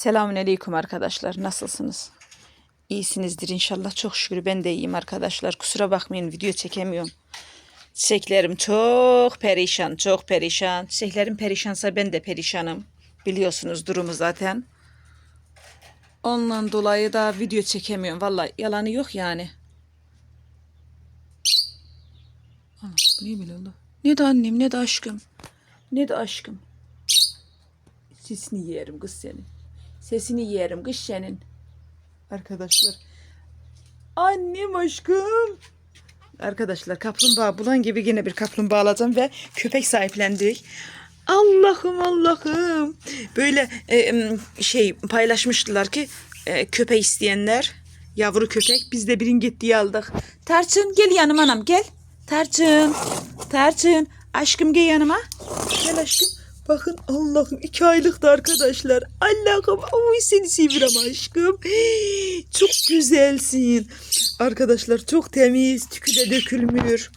Selamünaleyküm arkadaşlar. Nasılsınız? İyisinizdir inşallah. Çok şükür ben de iyiyim arkadaşlar. Kusura bakmayın video çekemiyorum. Çiçeklerim çok perişan, çok perişan. Çiçeklerim perişansa ben de perişanım. Biliyorsunuz durumu zaten. Ondan dolayı da video çekemiyorum. Vallahi yalanı yok yani. Ana, bu niye böyle oldu? Ne de annem ne de aşkım. Ne de aşkım. Sesini yerim kız senin. Sesini yerim kız senin. Arkadaşlar. Annem aşkım. Arkadaşlar kaplumbağa bulan gibi yine bir kaplumbağa alacağım ve köpek sahiplendik. Allah'ım Allah'ım. Böyle e, şey paylaşmıştılar ki e, köpek isteyenler yavru köpek biz de birini gittiği aldık. Tarçın gel yanıma anam gel. Tarçın. Tarçın. Aşkım gel yanıma. Gel aşkım. Bakın Allah'ım iki aylıktı arkadaşlar. Allah'ım oy seni seviyorum aşkım. Çok güzelsin. Arkadaşlar çok temiz. Tükü de dökülmüyor.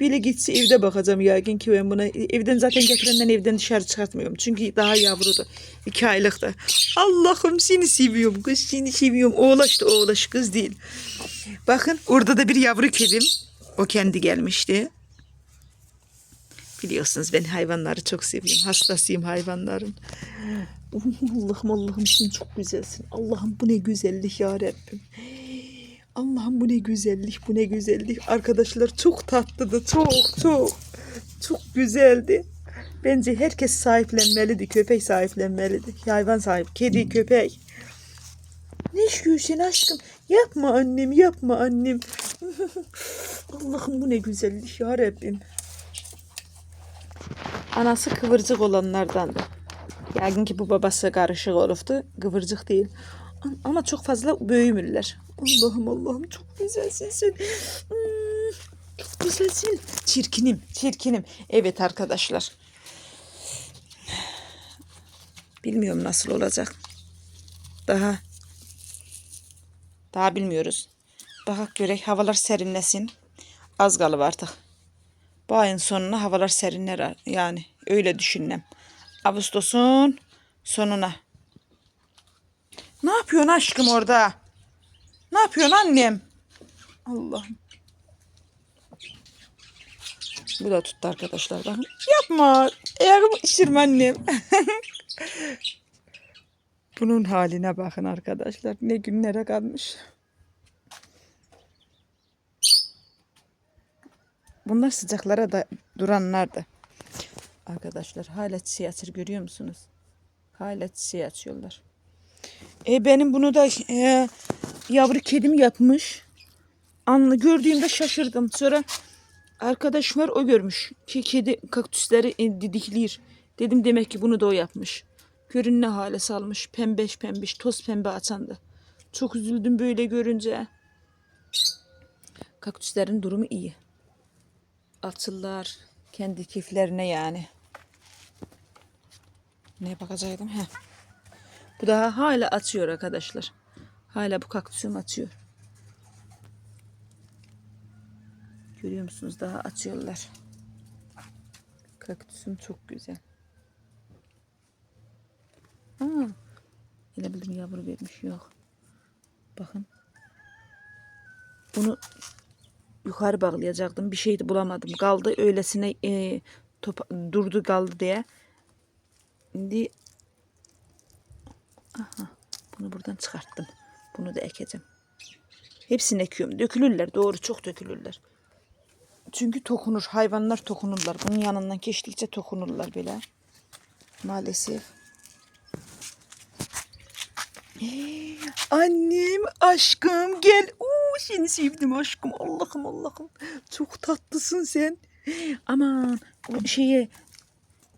Bile gitse evde bakacağım yaygın ki ben buna evden zaten getirenden evden dışarı çıkartmıyorum. Çünkü daha yavrudu. iki aylıktı. Allah'ım seni seviyorum kız seni seviyorum. Oğlaş da oğlaş kız değil. Bakın orada da bir yavru kedim. O kendi gelmişti. Biliyorsunuz ben hayvanları çok seviyorum. Hastasıyım hayvanların. Allah'ım Allah'ım sen çok güzelsin. Allah'ım bu ne güzellik ya Rabbim. Allah'ım bu ne güzellik, bu ne güzellik. Arkadaşlar çok tatlıdı, çok çok. Çok güzeldi. Bence herkes sahiplenmeliydi, köpek sahiplenmeliydi. Hayvan sahip, kedi, köpek. Ne işiyorsun aşkım? Yapma annem, yapma annem. Allah'ım bu ne güzellik ya Rabbim. Anası kıvırcık olanlardandı. Yəqin ki bu babası karışık olubdu. Kıvırcık değil. Am- Ama çok fazla büyümürler. Allah'ım Allah'ım çok güzelsin sen. Hmm. Çirkinim, çirkinim. Evet arkadaşlar. Bilmiyorum nasıl olacak. Daha daha bilmiyoruz. Bakak görek havalar serinlesin. Az kalıp artık. Bu ayın sonuna havalar serinler yani öyle düşünnem. Ağustos'un sonuna. Ne yapıyorsun aşkım orada? Ne yapıyorsun annem? Allah'ım. Bu da tuttu arkadaşlar bakın. Yapma. Ayağımı ısırma annem. Bunun haline bakın arkadaşlar. Ne günlere kalmış. Bunlar sıcaklara da duranlardı. Arkadaşlar hala çiçeği açır görüyor musunuz? Hala çiçeği açıyorlar. E benim bunu da e, yavru kedim yapmış. Anlı gördüğümde şaşırdım. Sonra arkadaş var o görmüş ki kedi kaktüsleri e, didiklir. Dedim demek ki bunu da o yapmış. Görün ne hale salmış. Pembeş pembiş toz pembe açandı. Çok üzüldüm böyle görünce. Kaktüslerin durumu iyi. Atıllar kendi keyiflerine yani. Neye bakacaktım? Heh. Bu daha hala atıyor arkadaşlar. Hala bu kaktüsüm atıyor. Görüyor musunuz? Daha açıyorlar. Kaktüsüm çok güzel. Aa, yine bildim yavru vermiş. Yok. Bakın. Bunu yukarı bağlayacaktım. Bir şey de bulamadım. Kaldı öylesine e, topa- durdu kaldı diye. Şimdi aha, bunu buradan çıkarttım. Bunu da ekeceğim. Hepsini ekiyorum. Dökülürler. Doğru çok dökülürler. Çünkü tokunur. Hayvanlar tokunurlar. Bunun yanından geçtikçe tokunurlar bile. Maalesef. Annem aşkım gel. Oo, seni sevdim aşkım. Allah'ım Allah'ım. Çok tatlısın sen. Aman şeye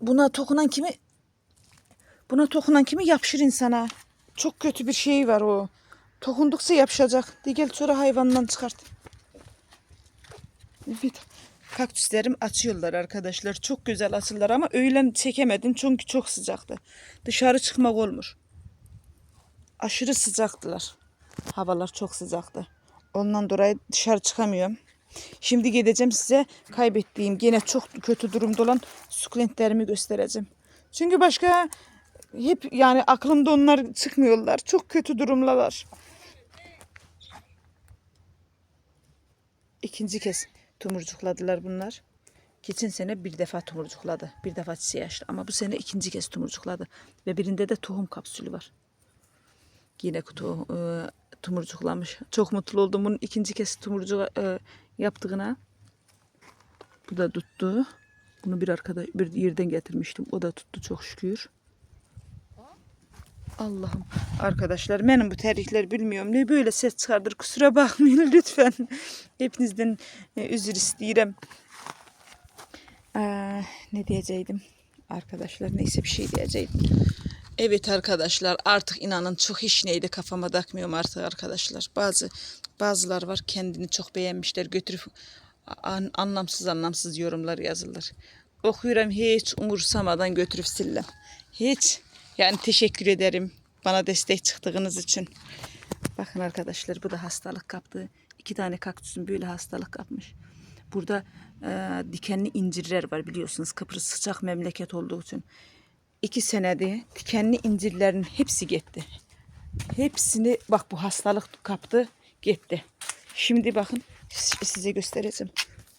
buna dokunan kimi buna dokunan kimi yapışır insana. Çok kötü bir şey var o. Dokundukça yapışacak. De gel sonra hayvandan çıkart. Evet. Kaktüslerim açıyorlar arkadaşlar. Çok güzel açıyorlar ama öğlen çekemedim çünkü çok sıcaktı. Dışarı çıkmak olmuş aşırı sıcaktılar. Havalar çok sıcaktı. Ondan dolayı dışarı çıkamıyorum. Şimdi gideceğim size kaybettiğim gene çok kötü durumda olan sukulentlerimi göstereceğim. Çünkü başka hep yani aklımda onlar çıkmıyorlar. Çok kötü durumdalar. İkinci kez tumurcukladılar bunlar. Geçen sene bir defa tumurcukladı. Bir defa çiçeği açtı. Ama bu sene ikinci kez tumurcukladı. Ve birinde de tohum kapsülü var. Yine kutu, e, tumurcuklamış. Çok mutlu oldum bunun ikinci kez tumurcu e, yaptığına. Bu da tuttu. Bunu bir arkadaş bir yerden getirmiştim. O da tuttu çok şükür. Allah'ım. Arkadaşlar benim bu terlikler bilmiyorum ne böyle ses çıkardır. Kusura bakmayın lütfen. Hepinizden e, özür isterim. Ee, ne diyeceydim? Arkadaşlar neyse bir şey diyeceydim. Evet arkadaşlar artık inanın çok iş neydi kafama takmıyorum artık arkadaşlar. Bazı bazılar var kendini çok beğenmişler götürüp an- anlamsız anlamsız yorumlar yazılır. Okuyorum hiç umursamadan götürüp sillem. Hiç. Yani teşekkür ederim bana destek çıktığınız için. Bakın arkadaşlar bu da hastalık kaptı. İki tane kaktüsün böyle hastalık kapmış. Burada e, dikenli incirler var biliyorsunuz. Kıbrıs sıcak memleket olduğu için. İki senede dikenli incirlerin hepsi gitti. Hepsini bak bu hastalık kaptı gitti. Şimdi bakın si- size göstereceğim.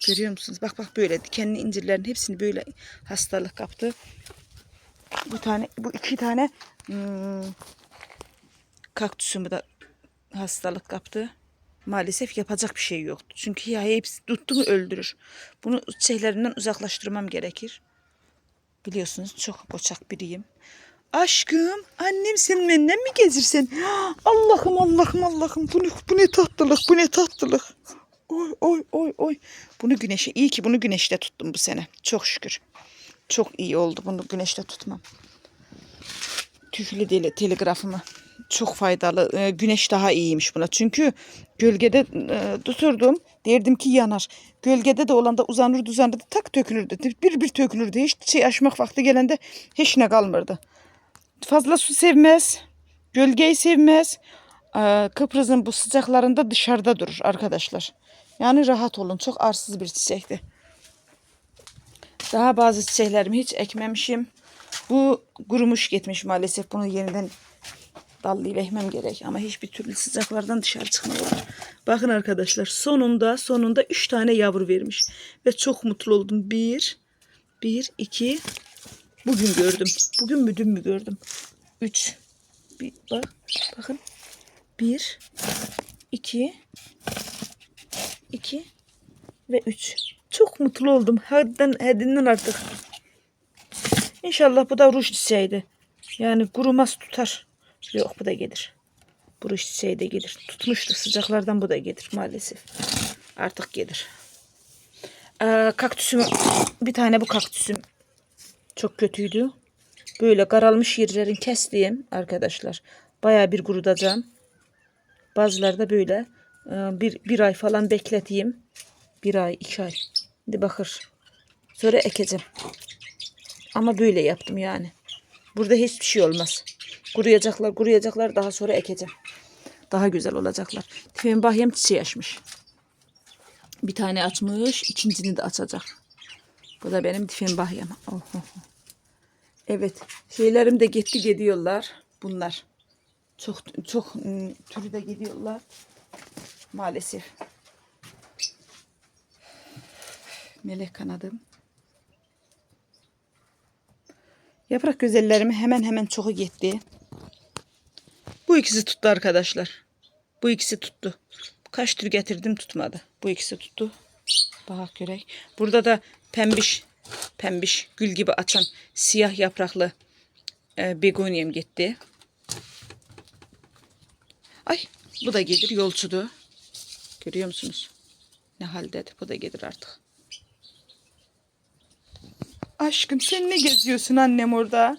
Görüyor musunuz? Bak bak böyle dikenli incirlerin hepsini böyle hastalık kaptı. Bu tane bu iki tane hmm, kaktüsümü de hastalık kaptı. Maalesef yapacak bir şey yoktu. Çünkü ya hepsi tuttu mu öldürür. Bunu şeylerinden uzaklaştırmam gerekir. Biliyorsunuz çok koçak biriyim. Aşkım annem sen benden mi gezirsen? Allah'ım Allah'ım Allah'ım bu ne, bu ne tatlılık bu ne tatlılık. Oy oy oy oy. Bunu güneşe iyi ki bunu güneşte tuttum bu sene. Çok şükür. Çok iyi oldu bunu güneşte tutmam. Tüflü deli telegrafımı. Çok faydalı. Ee, güneş daha iyiymiş buna. Çünkü gölgede e, tuturdum. Derdim ki yanar. Gölgede de olanda uzanırdı uzanırdı tak dökülürdü. Bir bir dökülürdü. Hiç şey açmak vakti gelende hiç ne kalmırdı. Fazla su sevmez. Gölgeyi sevmez. Ee, Kıbrıs'ın bu sıcaklarında dışarıda durur arkadaşlar. Yani rahat olun. Çok arsız bir çiçekti. Daha bazı çiçeklerimi hiç ekmemişim. Bu kurumuş gitmiş maalesef. Bunu yeniden dallayıp ekmem gerek. Ama hiçbir türlü sıcaklardan dışarı çıkmıyorlar. Bakın arkadaşlar sonunda sonunda üç tane yavru vermiş. Ve çok mutlu oldum. Bir, bir, iki. Bugün gördüm. Bugün mü dün mü gördüm? Üç. Bir, bak, bakın. Bir, iki, iki ve üç. Çok mutlu oldum. Hadden, haddinden artık. İnşallah bu da ruj çiçeğiydi. Yani kurumaz tutar. Yok bu da gelir. Bu çiçeği de gelir. Tutmuştu sıcaklardan bu da gelir maalesef. Artık gelir. Ee, kaktüsüm bir tane bu kaktüsüm çok kötüydü. Böyle karalmış yerlerin kestiğim arkadaşlar. Baya bir kurutacağım. Bazıları da böyle e, bir, bir ay falan bekleteyim. Bir ay, iki ay. Şimdi bakır. Sonra ekeceğim. Ama böyle yaptım yani. Burada hiçbir şey olmaz. Kuruyacaklar, kuruyacaklar. Daha sonra ekeceğim. Daha güzel olacaklar. Tüfeğin bahyam çiçeği açmış. Bir tane açmış. ikincini de açacak. Bu da benim tüfeğin bahyam. Oh, oh, oh. Evet. Şeylerim de gitti gidiyorlar. Bunlar. Çok çok ım, türü de gidiyorlar. Maalesef. Melek kanadım. Yaprak güzellerimi hemen hemen çoğu gitti. Bu ikisi tuttu arkadaşlar. Bu ikisi tuttu. Kaç tür getirdim tutmadı. Bu ikisi tuttu. Bak görek. Burada da pembiş pembiş gül gibi açan siyah yapraklı e, begoniyem gitti. Ay bu da gelir yolcudu. Görüyor musunuz? Ne halde bu da gelir artık. Aşkım sen ne geziyorsun annem orada?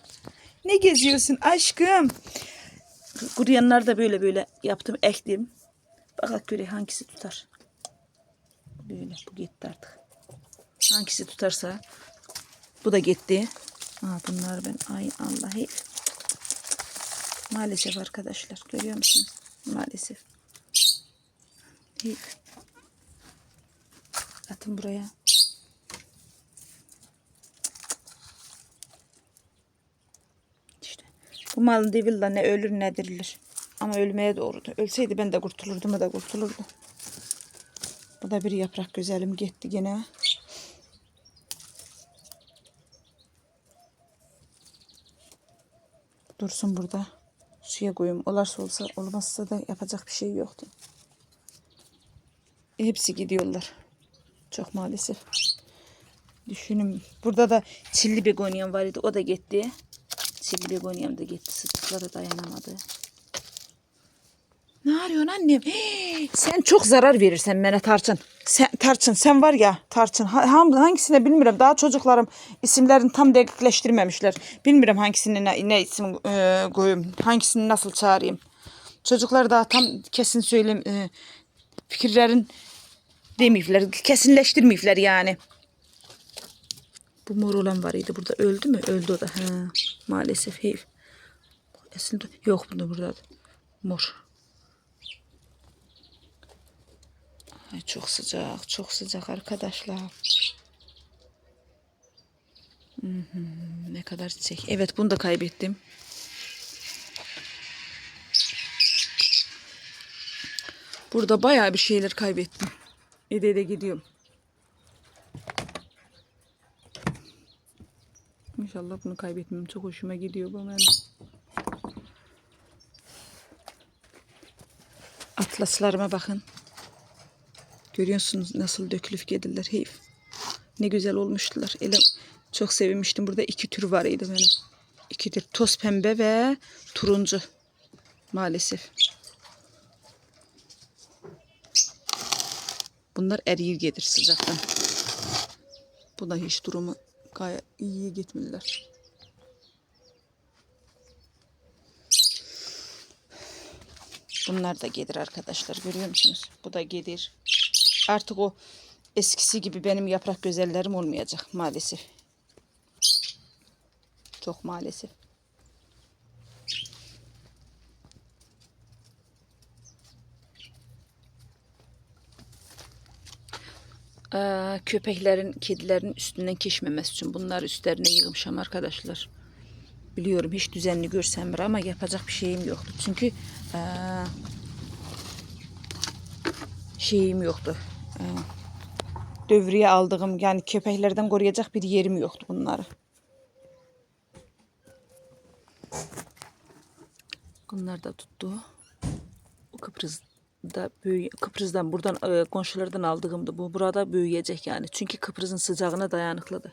Ne geziyorsun aşkım? Kuruyanlar da böyle böyle yaptım ektim. Bakalım göre hangisi tutar. Böyle bu gitti artık. Hangisi tutarsa bu da gitti. Aa, bunlar ben ay Allah'ı maalesef arkadaşlar görüyor musunuz? Maalesef. Hiç. Atın buraya. Bu malın devilla ne ölür ne dirilir. Ama ölmeye doğrudu. Ölseydi ben de kurtulurdum o da kurtulurdu. Bu da bir yaprak güzelim gitti gene. Dursun burada. Suya koyayım. Olarsa olsa olmazsa da yapacak bir şey yoktu. Hepsi gidiyorlar. Çok maalesef. Düşünün. Burada da çilli begonyam var idi. O da gitti. Çilli begonyam da gitti. Sıcaklara dayanamadı. Ne arıyorsun annem? Hey, sen çok zarar verirsen bana Tarçın. Sen, Tarçın sen var ya Tarçın hangisine bilmiyorum. Daha çocuklarım isimlerini tam dekleştirmemişler. Bilmiyorum hangisini ne, ne isim e, koyayım. Hangisini nasıl çağırayım. Çocuklar daha tam kesin söyleyeyim. E, fikirlerin demeyifler. Kesinleştirmeyifler yani. Bu mor olan var idi burada. Öldü mü? Öldü o da. Ha, maalesef. Hey. Aslında yok bunda burada. Mor. Ay çok sıcak, çok sıcak arkadaşlar. Hı hı, ne kadar çiçek. Evet bunu da kaybettim. Burada bayağı bir şeyler kaybettim. Ede de gidiyorum. İnşallah bunu kaybetmem. Çok hoşuma gidiyor bu benim. Atlaslarıma bakın. Görüyorsunuz nasıl dökülüp geldiler. Heyf. Ne güzel olmuştular. Elim çok sevinmiştim. Burada iki tür var idi benim. İki tür. Toz pembe ve turuncu. Maalesef. Bunlar eriyir gelir sıcaktan. Bu da hiç durumu gayet iyi gitmediler. Bunlar da gelir arkadaşlar. Görüyor musunuz? Bu da gelir. Artık o eskisi gibi benim yaprak güzellerim olmayacak maalesef. Çok maalesef. Aa, köpeklerin, kedilerin üstünden geçmemesi için bunlar üstlerine yığmışam arkadaşlar. Biliyorum hiç düzenli görsem bir ama yapacak bir şeyim yoktu. Çünkü aa, şeyim yoktu. Aa, dövriye aldığım yani köpeklerden koruyacak bir yerim yoktu bunları. Bunlar da tuttu. Bu Kıbrıs'da büyü, Kıbrıs'dan buradan e, komşulardan aldığımdı. Bu burada büyüyecek yani. Çünkü Kıbrıs'ın sıcağına dayanıklıdır.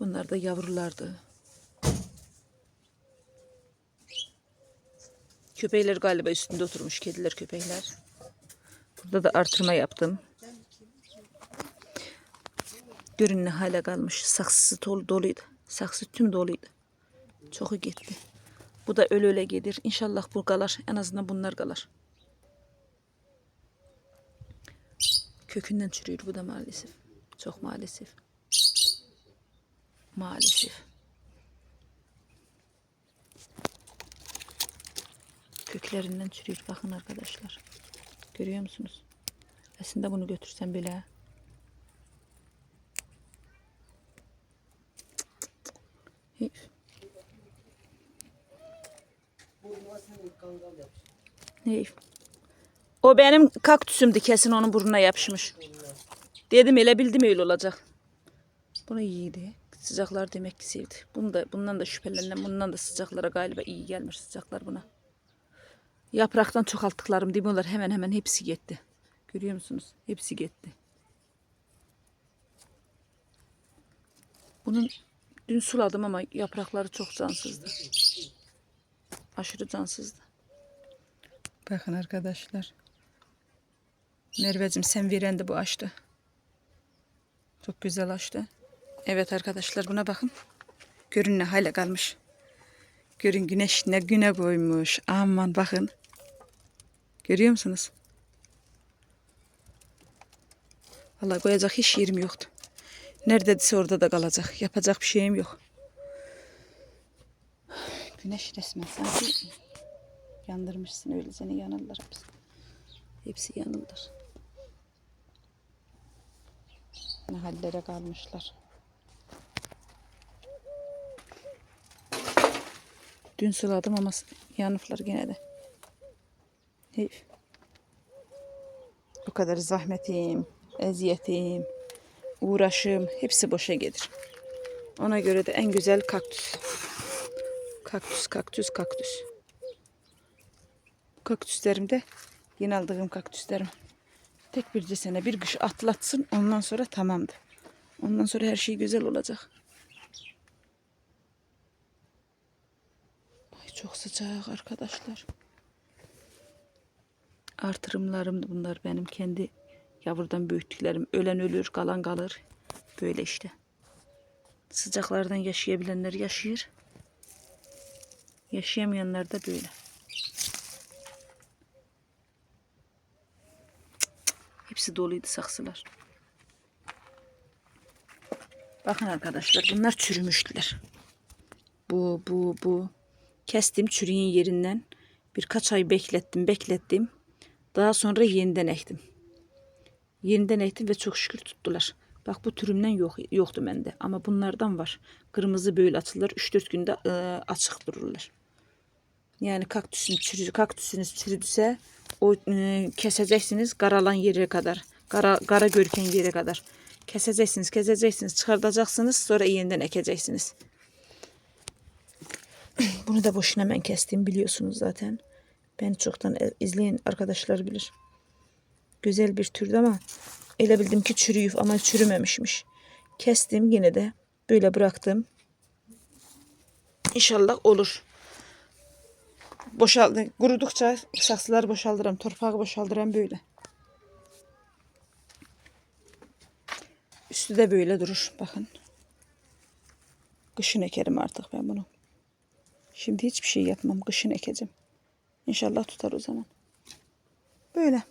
Bunlar da yavrulardı. Köpekler galiba üstünde oturmuş. Kediler, köpekler. Burada da artırma yaptım. Görün ne hale kalmış. Saksısı dolu, doluydu. Saksı tüm doluydu. Çoku gitti. Bu da öyle öyle gelir. İnşallah bu kalır. En azından bunlar kalır. Kökünden çürüyor bu da maalesef. Çok maalesef. Maalesef. Köklerinden çürüyor. Bakın arkadaşlar. Görüyor musunuz? Aslında bunu götürsem bile. Hiç. Ne? O benim kaktüsümdü kesin onun burnuna yapışmış. Dedim öyle bildim öyle olacak. Bunu iyiydi. Sıcaklar demek ki sevdi. Bunu da, bundan da şüphelendim. Bundan da sıcaklara galiba iyi gelmiş sıcaklar buna. Yapraktan çoğalttıklarım demiyorlar hemen hemen hepsi gitti. Görüyor musunuz? Hepsi gitti. Bunun dün suladım ama yaprakları çok cansızdı. Aşırı cansızdı. Bakın arkadaşlar. Merveciğim sen veren de bu açtı. Çok güzel açtı. Evet arkadaşlar buna bakın. Görün ne hale kalmış. Görün güneş ne güne koymuş. Aman bakın. Görüyor musunuz? Vallahi koyacak hiç yerim yoktu. Neredeyse orada da kalacak. Yapacak bir şeyim yok. Güneş resmen sanki yandırmışsın öyle seni yanırlar hepsi. Hepsi yanırlar. Ne hallere kalmışlar. Dün suladım ama yanıflar gene de. Hey. Bu kadar zahmetim, eziyetim, uğraşım hepsi boşa gelir. Ona göre de en güzel kaktüs. Kaktüs, kaktüs, kaktüs. Kaktüslerim de yeni aldığım kaktüslerim. Tek bir sene bir kış atlatsın ondan sonra tamamdı. Ondan sonra her şey güzel olacak. Ay çok sıcak arkadaşlar. Artırımlarım bunlar benim kendi yavrudan büyüttüklerim. Ölen ölür, kalan kalır. Böyle işte. Sıcaklardan yaşayabilenler yaşıyor. Yaşayamayanlar da böyle. Hepsi doluydu saksılar. Bakın arkadaşlar bunlar çürümüştüler. Bu, bu, bu. Kestim çürüğün yerinden. Birkaç ay beklettim, beklettim. Daha sonra yeniden ektim. Yeniden ektim ve çok şükür tuttular. Bak bu türümden yok yoktu bende ama bunlardan var. Kırmızı böyle atılır. 3-4 günde e, açık dururlar. Yani kaktüsün çürüdü, kaktüsünüz çürüdüse o e, keseceksiniz karalan yere kadar. Kara, kara görken yere kadar. Keseceksiniz, keseceksiniz, çıkartacaksınız sonra yeniden ekeceksiniz. Bunu da boşuna ben kestim biliyorsunuz zaten. Beni çoktan e- izleyen arkadaşlar bilir. Güzel bir türdü ama ele bildim ki çürüyüp ama çürümemişmiş. Kestim yine de böyle bıraktım. İnşallah olur. Boşaldı. Kurudukça saksılar boşaldıram. Torpağı boşaldıram böyle. Üstü de böyle durur. Bakın. Kışın ekerim artık ben bunu. Şimdi hiçbir şey yapmam. Kışın ekeceğim. İnşallah tutar o zaman. Böyle.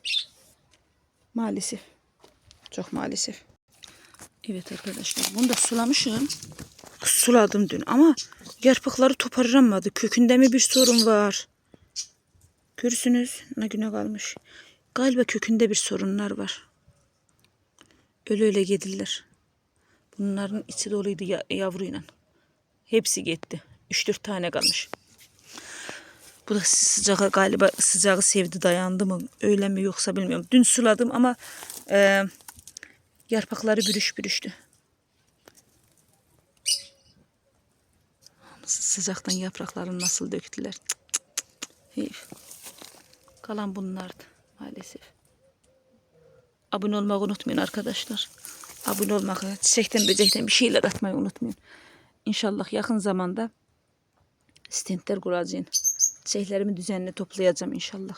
Maalesef. Çok maalesef. Evet arkadaşlar bunu da sulamışım. Suladım dün ama yarpakları toparlanmadı. Kökünde mi bir sorun var? Görürsünüz ne güne kalmış. Galiba kökünde bir sorunlar var. Öyle öyle yediler. Bunların içi doluydu ya- yavruyla. Hepsi gitti. 3-4 tane kalmış. Bu da sıcağı galiba sıcağı sevdi dayandı mı öyle mi yoksa bilmiyorum. Dün suladım ama e, yarpakları bürüş bürüştü. Sıcaktan yapraklarını nasıl döktüler. Cık. Kalan bunlardı maalesef. Abone olmayı unutmayın arkadaşlar. Abone olmayı, çiçekten böcekten bir şeyler atmayı unutmayın. İnşallah yakın zamanda stentler kuracağım. Çiçeklerimi düzenli toplayacağım inşallah.